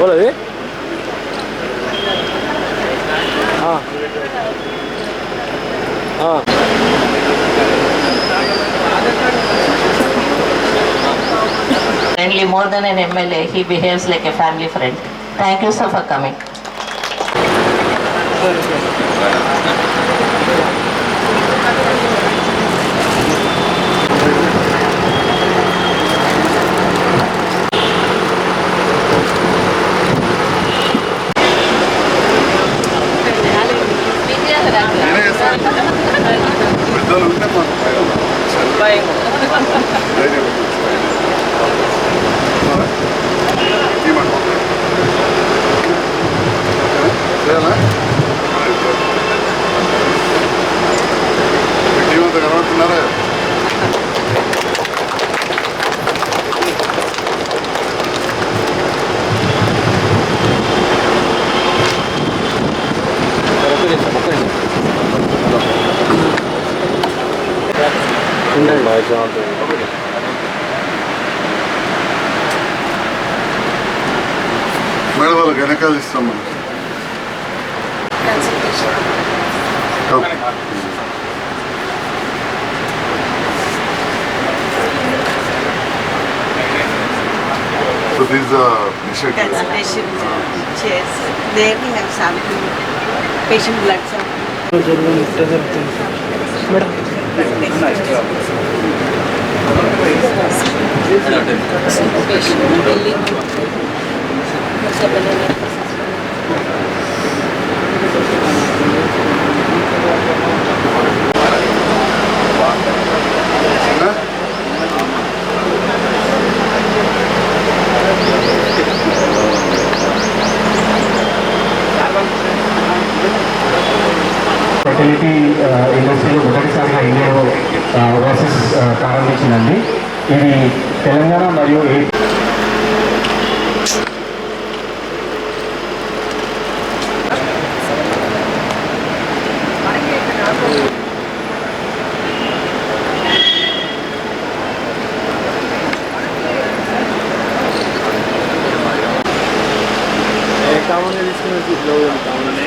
எவ்வளவு ஆ Ah. Friendly more than an MLA, he behaves like a family friend. Thank you, sir, for coming. చేయాలా? మీ కనబడుతున్నారా ఉండండి madam వాళ్ళకి వెనకాల ఇస్తాం మనం okay. So these are patient. consultation chairs. There we have sample, patient blood sample. Huh? Fertility ఇండస్ట్రీలో uh, మొదటిసారిగా ఇండియాలో uh, versus uh, ప్రారంభించిందండి. ఇది తెలంగాణ మరియు ఏ కామన్గా తీసుకుని ఇట్లా common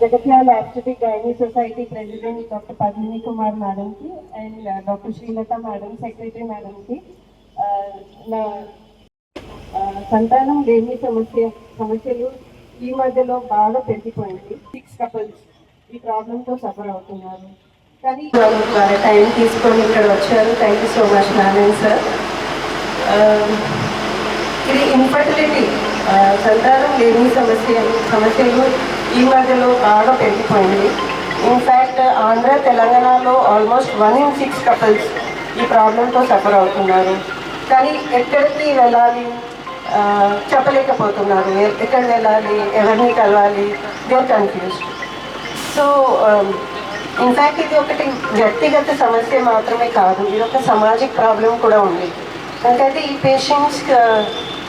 Jagtial activity gynae society president doctor Padmini Kumar మేడంకి and uh, doctor Srilatha madam secretary మేడంకి uh, నా uh, సంతానం లేని సమస్య సమస్యలు ఈ మధ్యలో బాగా పెరిగిపోయింది. సిక్స్ కపుల్స్ ఈ ప్రాబ్లంతో సఫర్ అవుతున్నారు. కానీ టైం తీసుకొని ఇక్కడ వచ్చారు. Thank you so much Narayana sir ఇది ఇన్ఫర్టిలిటీ సంతానం లేని సమస్య సమస్యలు ఈ మధ్యలో బాగా పెరిగిపోయింది. ఇన్ఫ్యాక్ట్ ఆంధ్ర తెలంగాణలో almost one in six couples ఈ ప్రాబ్లంతో సఫర్ అవుతున్నారు. కానీ ఎక్కడికి వెళ్ళాలి? చెప్పలేకపోతున్నారు. ఎక్కడ వెళ్ళాలి? ఎవరిని కలవాలి? దేర్ కన్ఫ్యూజ్డ్ సో ఇన్ఫ్యాక్ట్ ఇది ఒకటి వ్యక్తిగత సమస్య మాత్రమే కాదు. ఇది ఒక సామాజిక ప్రాబ్లం కూడా ఉంది. ఎందుకంటే ఈ పేషెంట్స్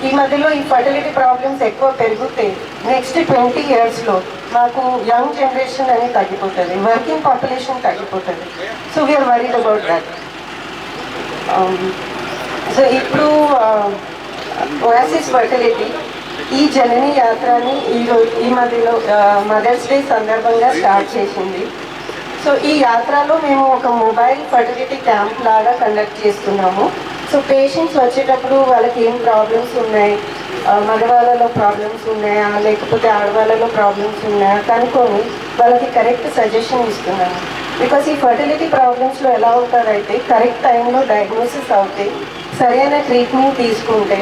ఈ మధ్యలో ఈ ఫర్టిలిటీ ప్రాబ్లమ్స్ ఎక్కువ పెరిగితే నెక్స్ట్ ట్వంటీ ఇయర్స్లో మాకు యంగ్ జనరేషన్ అనేది తగ్గిపోతుంది వర్కింగ్ పాపులేషన్ తగ్గిపోతుంది. So we are worried about that so ఇప్పుడు um, ఓయాసిస్ ఫర్టిలిటీ ఈ జనని యాత్రని ఈ రోజు ఈ మధ్యలో మదర్స్ డే సందర్భంగా స్టార్ట్ చేసింది. సో ఈ యాత్రలో మేము ఒక మొబైల్ ఫర్టిలిటీ క్యాంప్ లాగా కండక్ట్ చేస్తున్నాము. సో పేషెంట్స్ వచ్చేటప్పుడు వాళ్ళకి ఏం ప్రాబ్లమ్స్ ఉన్నాయి మగవాళ్ళలో ప్రాబ్లమ్స్ ఉన్నాయా? లేకపోతే ఆడవాళ్ళలో ప్రాబ్లమ్స్ ఉన్నాయా? కనుక్కొని వాళ్ళకి కరెక్ట్ సజెషన్ ఇస్తున్నాను. బికాస్ ఈ ఫర్టిలిటీ ప్రాబ్లమ్స్లో ఎలా ఉంటారైతే కరెక్ట్ టైంలో డయాగ్నోసిస్ అవుతాయి సరైన ట్రీట్మెంట్ తీసుకుంటే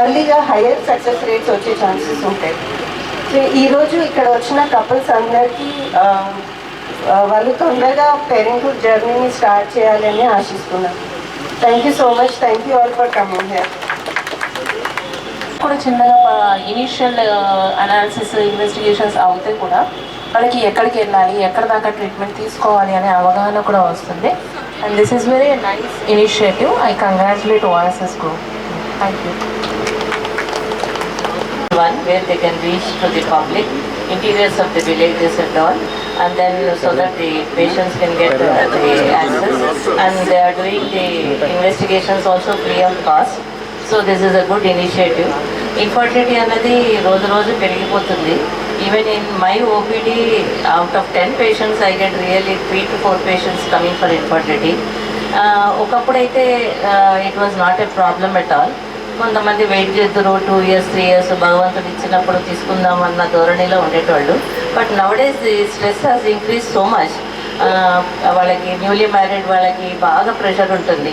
అర్లీగా హయ్యర్ సక్సెస్ రేట్స్ వచ్చే ఛాన్సెస్ ఉంటాయి. సో ఈరోజు ఇక్కడ వచ్చిన కపుల్స్ అందరికీ వాళ్ళు తొందరగా పేరెంట్హుడ్ జర్నీని స్టార్ట్ చేయాలని ఆశిస్తున్నాను. Thank you so much thank you all for coming here కూడా చిన్నగా ఇనిషియల్ అనాలిసిస్ ఇన్వెస్టిగేషన్స్ అవుతే కూడా మనకి ఎక్కడికి వెళ్ళాలి ఎక్కడ దాకా ట్రీట్మెంట్ తీసుకోవాలి అనే అవగాహన కూడా వస్తుంది. And this is very nice initiative I congratulate OSS group thank you One where they can reach to the public, interiors of the villages and all. And then so that the patients can get the, the access. And they are doing the investigations also free of cost. So this is a good initiative infertility అనేది రోజు రోజు పెరిగిపోతుంది. Even in my OPD out of ten patients I get really three to four patients coming for infertility ఒకప్పుడైతే it was not a problem at all కొంతమంది wait చేద్దరు two years three years భగవంతుడు ఇచ్చినప్పుడు తీసుకుందాం అన్న ధోరణిలో ఉండేటోళ్ళు. But nowadays the stress has increased so much వాళ్ళకి newly married వాళ్ళకి బాగా ప్రెషర్ ఉంటుంది.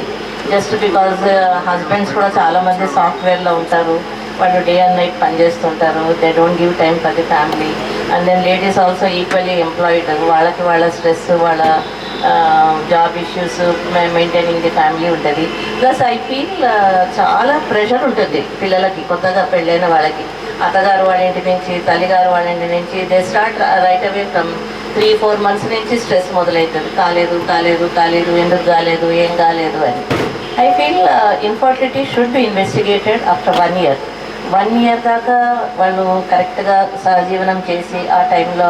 జస్ట్ బికాజ్ హస్బెండ్స్ కూడా చాలామంది సాఫ్ట్వేర్లో ఉంటారు. వాళ్ళు day and night పనిచేస్తుంటారు they don't give time for the family and then ladies also equally employed వాళ్ళకి వాళ్ళ స్ట్రెస్ వాళ్ళ job issues maintaining the family ఉంటుంది. ప్లస్ ఐ ఫీల్ చాలా ప్రెషర్ ఉంటుంది పిల్లలకి కొత్తగా పెళ్ళైన వాళ్ళకి. అత్తగారు వాళ్ళ ఇంటి నుంచి తల్లిగారు వాళ్ళ ఇంటి నుంచి they start right away from three four months నుంచి స్ట్రెస్ మొదలవుతుంది కాలేదు కాలేదు కాలేదు ఎందుకు కాలేదు ఏం కాలేదు అని. I feel infertility should be investigated after one year one year దాకా వాళ్ళు కరెక్ట్గా సహజీవనం చేసి ఆ టైంలో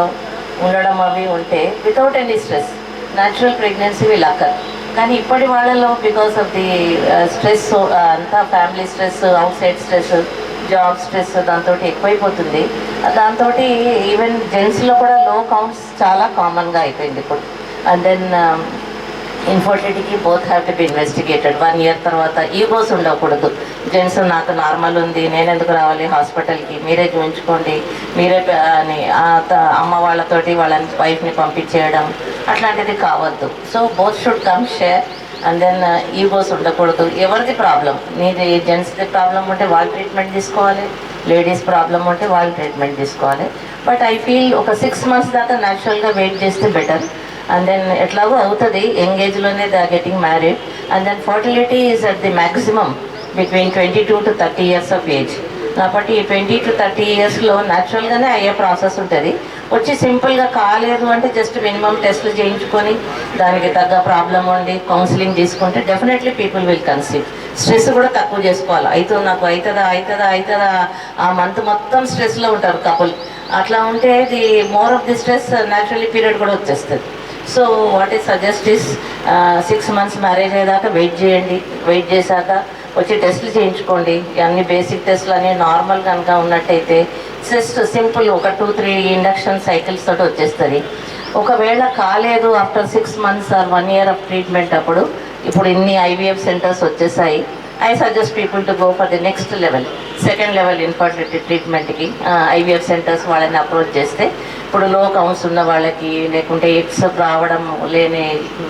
ఉండడం అవి ఉంటే without any stress natural pregnancy will occur కానీ ఇప్పటి వాళ్ళలో బికాస్ ఆఫ్ ది స్ట్రెస్ అంతా family stress outside stress job stress దాంతో ఎక్కువైపోతుంది దాంతో ఈవెన్ జెంట్స్లో కూడా లో కౌంట్స్ చాలా కామన్గా అయిపోయింది ఇప్పుడు. And then ఇన్ఫర్టిలిటీకి both have to be investigated one year తర్వాత ఈగోస్ ఉండకూడదు. జెంట్స్ నాకు నార్మల్ ఉంది నేను ఎందుకు రావాలి హాస్పిటల్కి మీరే చూపించుకోండి మీరే అని అమ్మ వాళ్ళతోటి వాళ్ళని వైఫ్ని పంపించేయడం అట్లాంటిది కావద్దు. So both should come share and then egos ఉండకూడదు. ఎవరిది ప్రాబ్లం నీది జెంట్స్ది ప్రాబ్లం ఉంటే వాళ్ళు ట్రీట్మెంట్ తీసుకోవాలి. లేడీస్ ప్రాబ్లం ఉంటే వాళ్ళు ట్రీట్మెంట్ తీసుకోవాలి. బట్ ఐ ఫీల్ ఒక సిక్స్ మంత్స్ దాకా న్యాచురల్గా వెయిట్ చేస్తే బెటర్ అండ్ దెన్ ఎట్లాగో అవుతుంది. యంగ్ ఏజ్లోనే the getting married and then fertility is at the maximum between twenty two to thirty years of age కాబట్టి ఈ ట్వంటీ టు థర్టీ ఇయర్స్లో న్యాచురల్గానే అయ్యే ప్రాసెస్ ఉంటుంది. వచ్చి సింపుల్గా కాలేదు అంటే జస్ట్ మినిమం టెస్ట్లు చేయించుకొని దానికి తగ్గ ప్రాబ్లం ఉండి కౌన్సిలింగ్ తీసుకుంటే definitely people will conceive stress కూడా తక్కువ చేసుకోవాలి. అయితే నాకు అవుతుందా అవుతుందా అవుతుందా? ఆ మంత్ మొత్తం స్ట్రెస్లో ఉంటారు కపుల్ అట్లా ఉంటే the more of the stress naturally period కూడా వచ్చేస్తుంది. So what is suggest is six months marriage అయ్యేదాకా వెయిట్ చేయండి. వెయిట్ చేశాక వచ్చి టెస్ట్లు చేయించుకోండి. అన్ని బేసిక్ టెస్ట్లు అన్ని నార్మల్ కనుక ఉన్నట్టయితే జస్ట్ సింపుల్ ఒక టూ త్రీ ఇండక్షన్ సైకిల్స్ తోటి వచ్చేస్తుంది. ఒకవేళ కాలేదు after six months or one year of treatment అప్పుడు ఇప్పుడు ఇన్ని ఐవీఎఫ్ సెంటర్స్ వచ్చేసాయి. I suggest people to go for the next level second level infertility ట్రీట్మెంట్కి ఐవీఎఫ్ సెంటర్స్ వాళ్ళని అప్రోచ్ చేస్తే ఇప్పుడు లో కౌన్స్ ఉన్న వాళ్ళకి లేకుంటే ఎగ్స్ రావడం లేని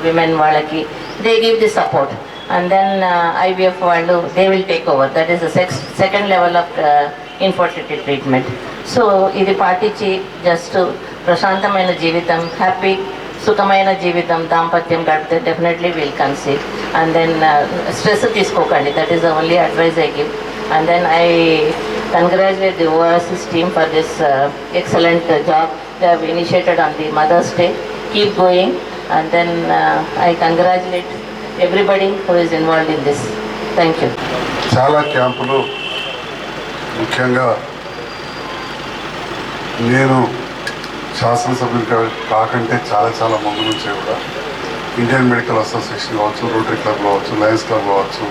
విమెన్ వాళ్ళకి they give the support and then IVF వాళ్ళు they will take over that is the sex second level of infertility treatment so ఇది పాటించి జస్ట్ ప్రశాంతమైన జీవితం హ్యాపీ సుఖమైన జీవితం దాంపత్యం గడిపితే definitely will conceive and then stress తీసుకోకండి that is the only advice I give and then I congratulate the Oasis team for this excellent job they have initiated on the mother's day keep going and then I congratulate everybody who is involve in this thank you చాలా క్యాంపులు. ముఖ్యంగా నేను శాసనసభ్యులు కాకంటే చాలా చాలా ముందు నుంచే కూడా. ఇండియన్ మెడికల్ అసోసియేషన్ కావచ్చు రోటరీ క్లబ్ కావచ్చు లయన్స్ క్లబ్ కావచ్చు.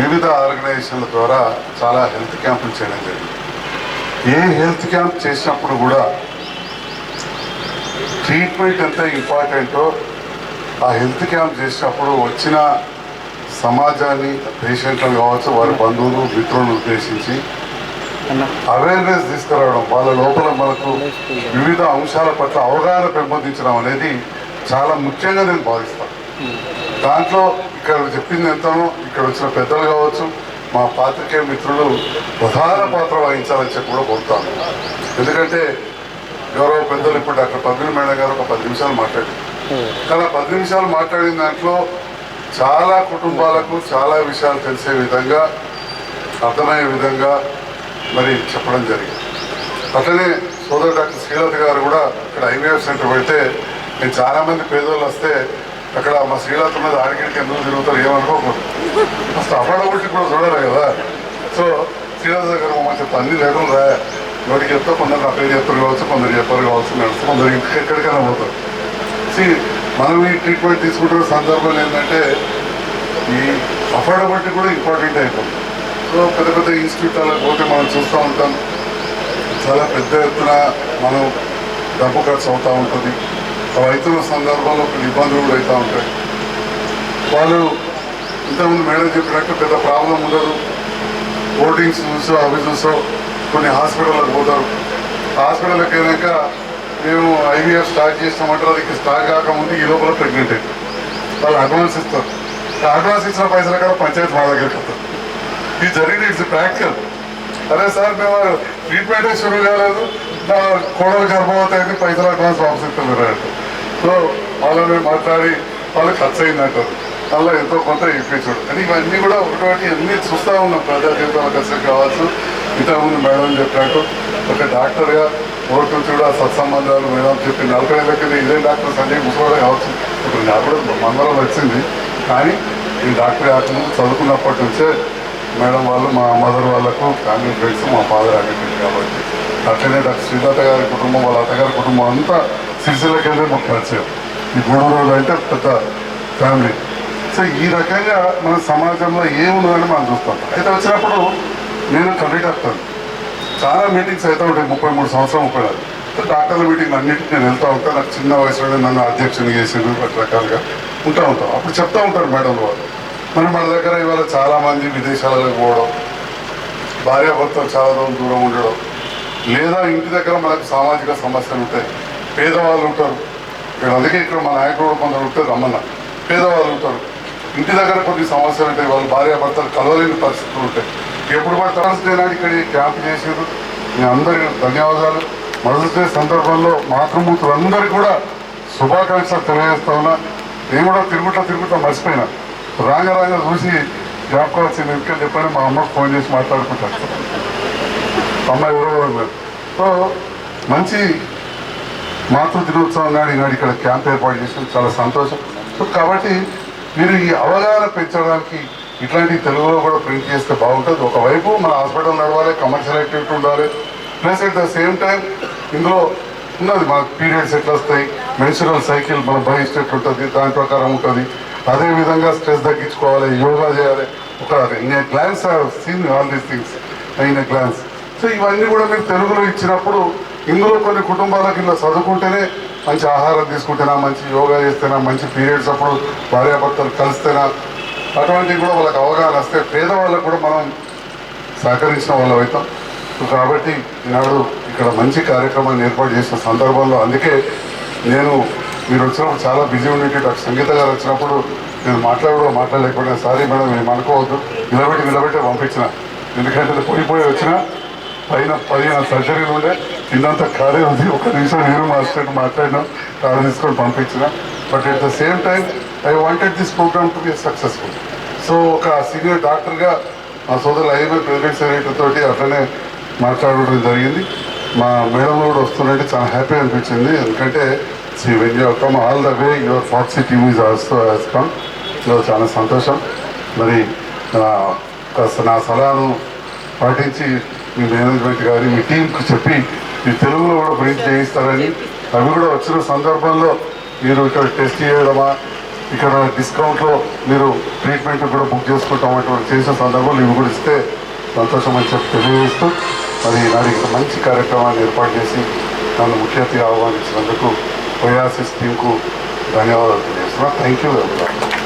వివిధ ఆర్గనైజేషన్ల ద్వారా చాలా హెల్త్ క్యాంపులు చేయడం జరిగింది. ఏ హెల్త్ క్యాంప్ చేసినప్పుడు కూడా ట్రీట్మెంట్ ఎంత ఇంపార్టెంటో ఆ హెల్త్ క్యాంప్ చేసినప్పుడు వచ్చిన సమాజాన్ని పేషెంట్లు కావచ్చు వారి బంధువులు మిత్రులను ఉద్దేశించి అవేర్నెస్ తీసుకురావడం వాళ్ళ లోపల మనకు వివిధ అంశాల పట్ల అవగాహన పెంపొందించడం అనేది చాలా ముఖ్యంగా నేను భావిస్తాను. దాంట్లో ఇక్కడ చెప్పింది ఎంతనో ఇక్కడ వచ్చిన పెద్దలు కావచ్చు మా పాత్రికేయ మిత్రులు ప్రధాన పాత్ర వహించాలని చెప్పి కూడా కోరుతాను. ఎందుకంటే గౌరవ పెద్దలు ఇప్పుడు డాక్టర్ పద్మిని మేడం గారు ఒక పది నిమిషాలు మాట్లాడారు. కానీ పది నిమిషాలు మాట్లాడిన దాంట్లో చాలా కుటుంబాలకు చాలా విషయాలు తెలిసే విధంగా అర్థమయ్యే విధంగా మరి చెప్పడం జరిగింది. అట్లనే సోదరు డాక్టర్ శ్రీలత గారు కూడా ఇక్కడ ఐవీఎఫ్ సెంటర్ పెడితే నేను చాలామంది పేదోళ్ళు వస్తే అక్కడ మా శ్రీలత మీద ఆడికి ఎందుకు తిరుగుతారు ఏమనుకోకూడదు. ఫస్ట్ అఫోర్డబిలిటీ కూడా చూడాలి కదా. సో శ్రీలత గారు మంచి అన్ని లేకుండా నోటికి చెప్తా కొందరు నా పేరు చెప్పరు కావచ్చు కొందరు చెప్పారు కావచ్చు నడుస్తూ కొందరు ఎక్కడికైనా పోతారు. వచ్చి మనం ఈ ట్రీట్మెంట్ తీసుకుంటున్న సందర్భంలో ఏంటంటే ఈ అఫోర్డబిలిటీ కూడా ఇంపార్టెంట్ అయిపోతుంది సో పెద్ద పెద్ద ఇన్స్టిట్యూట్లకు పోతే మనం చూస్తూ ఉంటాం. చాలా పెద్ద ఎత్తున మనం డబ్బు ఖర్చు అవుతూ ఉంటుంది. రైతుల సందర్భంలో కొన్ని ఇబ్బందులు కూడా అవుతూ ఉంటాయి. వాళ్ళు ఇంతకుముందు మేడం చెప్పినట్టు పెద్ద ప్రాబ్లం ఉండదు. బోర్డింగ్స్ చూసో అవి చూసో కొన్ని హాస్పిటల్కి పోతారు. హాస్పిటల్కి వెళ్ళాక మేము ఐవీఎఫ్ స్టార్ట్ చేసినామంటారు అది స్టార్ట్ కాకముందు ఈ లోపల ప్రెగ్నెంట్ అయింది వాళ్ళు అడ్వాన్స్ ఇస్తారు. అడ్వాన్స్ ఇచ్చిన పైసలు కూడా పంచాయతీ మా దగ్గరికి వస్తారు ఇది జరిగింది ఇట్స్ ప్రాక్టికల్ అరే సార్ మేము ట్రీట్మెంటే షురూ కాలేదు. నా కోడలు గర్భవతి అయింది పైసలు అడ్వాన్స్ వాపస్ ఇస్తారు సో వాళ్ళని మాట్లాడి వాళ్ళు ఖర్చు అయిందంటారు అలా ఎంతో కొంత ఇప్పించాడు. అని ఇవన్నీ కూడా ఒకటి అన్ని చూస్తూ ఉన్నాం ప్రజా జీవితంలో ఖర్చు కావచ్చు ఇంతకుముందు మేడం చెప్పినట్టు ఒక డాక్టర్గా ఓటు నుంచి కూడా సత్సంబంధాలు మేడం చెప్పి నలభై లెక్కలు ఇదే డాక్టర్ సంజయ్ ముసవాడే కావచ్చు. ఇప్పుడు నాకు కూడా మందరం వచ్చింది. కానీ ఈ డాక్టర్ కాకముందు చదువుకున్నప్పటి నుంచే మేడం వాళ్ళు మా మదర్ వాళ్ళకు ఫ్యామిలీ ఫ్రెండ్స్ మా ఫాదర్ అడిగింది కాబట్టి అట్లనే డాక్టర్ శ్రీలత గారి కుటుంబం వాళ్ళ అత్తగారి కుటుంబం అంతా సిరిసిల్లకి వెళ్ళి మాకు పరిచయం ఈ మూడు రోజులు అంటే పెద్ద ఫ్యామిలీ. సో ఈ రకంగా మన సమాజంలో ఏమున్నదని మనం చూస్తాం. అయితే వచ్చినప్పుడు నేను కంప్లీట్ అవుతాను చాలా మీటింగ్స్ అయితే ఉంటాయి. ముప్పై మూడు సంవత్సరం ముప్పై నాలుగు. డాక్టర్ల మీటింగ్ అన్నింటికి నేను వెళ్తూ ఉంటాను నాకు చిన్న వయసులోనే నన్ను అధ్యక్షుని చేసిండు రకరకాలుగా ఉంటా ఉంటాం. అప్పుడు చెప్తా ఉంటారు మేడం వాళ్ళు. మరి మన దగ్గర ఇవాళ చాలామంది విదేశాలకు పోవడం భార్యాభర్తలు చాలా దూరం దూరం ఉండడం లేదా ఇంటి దగ్గర మనకు సామాజిక సమస్యలు ఉంటాయి. పేదవాళ్ళు ఉంటారు. ఇక్కడ అందుకే ఇక్కడ మా నాయకుడు కొందరు ఉంటారు రమ్మన్న. పేదవాళ్ళు ఉంటారు. ఇంటి దగ్గర కొన్ని సమస్యలు ఉంటాయి. వాళ్ళు భార్యాభర్తలు కలవలేని పరిస్థితులు ఉంటాయి. ఎప్పుడు కూడా మదర్స్ నాడు ఇక్కడ ఈ క్యాంప్ చేశారు మీ అందరికీ ధన్యవాదాలు. మదర్స్ డే సందర్భంలో మాతృమూర్తులు అందరికీ కూడా శుభాకాంక్షలు తెలియజేస్తా ఉన్నా. నేను కూడా తిరుగుతా తిరుగుతా మర్చిపోయినా. రాగా రాగా చూసి జ్ఞాపకం వచ్చింది. ఎందుకంటే చెప్పండి మా అమ్మకు ఫోన్ చేసి మాట్లాడుకుంటాను అమ్మాయి ఎవరో సో మంచి మాతృ దినోత్సవం నాడు ఈనాడు ఇక్కడ క్యాంప్ ఏర్పాటు చేసిన చాలా సంతోషం. సో కాబట్టి మీరు ఈ అవగాహన పెంచడానికి ఇట్లాంటి తెలుగులో కూడా ప్రింట్ చేస్తే బాగుంటుంది. ఒకవైపు మన హాస్పిటల్ నడవాలి కమర్షియల్ యాక్టివిటీ ఉండాలి. Plus at the same time ఇందులో ఉన్నది మన పీరియడ్స్ ఎట్లా వస్తాయి. మెన్సురల్ సైకిల్ మన బహిస్ట్ ఎట్లా ఉంటుంది దాని ప్రకారం ఉంటుంది. అదే విధంగా స్ట్రెస్ తగ్గించుకోవాలి యోగా చేయాలి. ఒక in glance seen all these things in glance so ఇవన్నీ కూడా మీరు తెలుగులో ఇచ్చినప్పుడు ఇందులో కొన్ని కుటుంబాలకు ఇలా చదువుకుంటేనే మంచి ఆహారం తీసుకుంటేనా మంచి యోగా చేస్తేనా మంచి పీరియడ్స్ అప్పుడు భార్యాభర్తలు కలిస్తేనా అటువంటివి కూడా వాళ్ళకి అవగాహన వస్తే పేదవాళ్ళకు కూడా మనం సహకరించిన వాళ్ళు అవుతాం. కాబట్టి ఈనాడు ఇక్కడ మంచి కార్యక్రమాన్ని ఏర్పాటు చేసిన సందర్భంలో అందుకే నేను మీరు వచ్చినప్పుడు చాలా బిజీ ఉండేటట్టు సంగీత గారు వచ్చినప్పుడు నేను మాట్లాడడం మాట్లాడలేకపోయినా సారీ మేడం మేము అనుకోవద్దు. నిలబెట్టి నిలబెట్టి పంపించిన. ఎందుకంటే పోయి పోయి వచ్చిన పైన పదిహేను సర్జరీలు ఉండే. ఇంత ఖాళీ ఉంది. ఒక నిమిషం నేను మాస్టర్ మాట్లాడినా. కారు తీసుకొని పంపించిన. But at the same time I wanted this programme to be successful so ఒక సీనియర్ డాక్టర్గా మా సోదరులు ఐఎంఏ ప్రెసిడెంట్ సెక్రటరీ తోటి అట్లనే మాట్లాడడం జరిగింది. మా మేడం కూడా వస్తుందంటే చాలా హ్యాపీ అనిపించింది. ఎందుకంటే see when you come all the way your FOGSI team is also has come so చాలా సంతోషం. మరి కాస్త నా సలహాను పాటించి మీ మేనేజ్మెంట్ గారి మీ టీంకి చెప్పి మీ తెలుగులో కూడా ప్రింట్ చేయిస్తారని. అవి కూడా వచ్చిన సందర్భంలో మీరు ఇక్కడ టెస్ట్ చేయడమా ఇక్కడ డిస్కౌంట్లో మీరు ట్రీట్మెంట్ కూడా బుక్ చేసుకుంటాం అటువంటి చేసిన సందర్భంలో ఇవి కూడా ఇస్తే సంతోషం అని చెప్పి తెలియజేస్తూ మరి నాకు ఇక్కడ మంచి కార్యక్రమాన్ని ఏర్పాటు చేసి నన్ను ముఖ్య అతిథిగా ఆహ్వానించినందుకు ఓయాసిస్ టీంకు ధన్యవాదాలు తెలియజేస్తున్నా. Thank you very much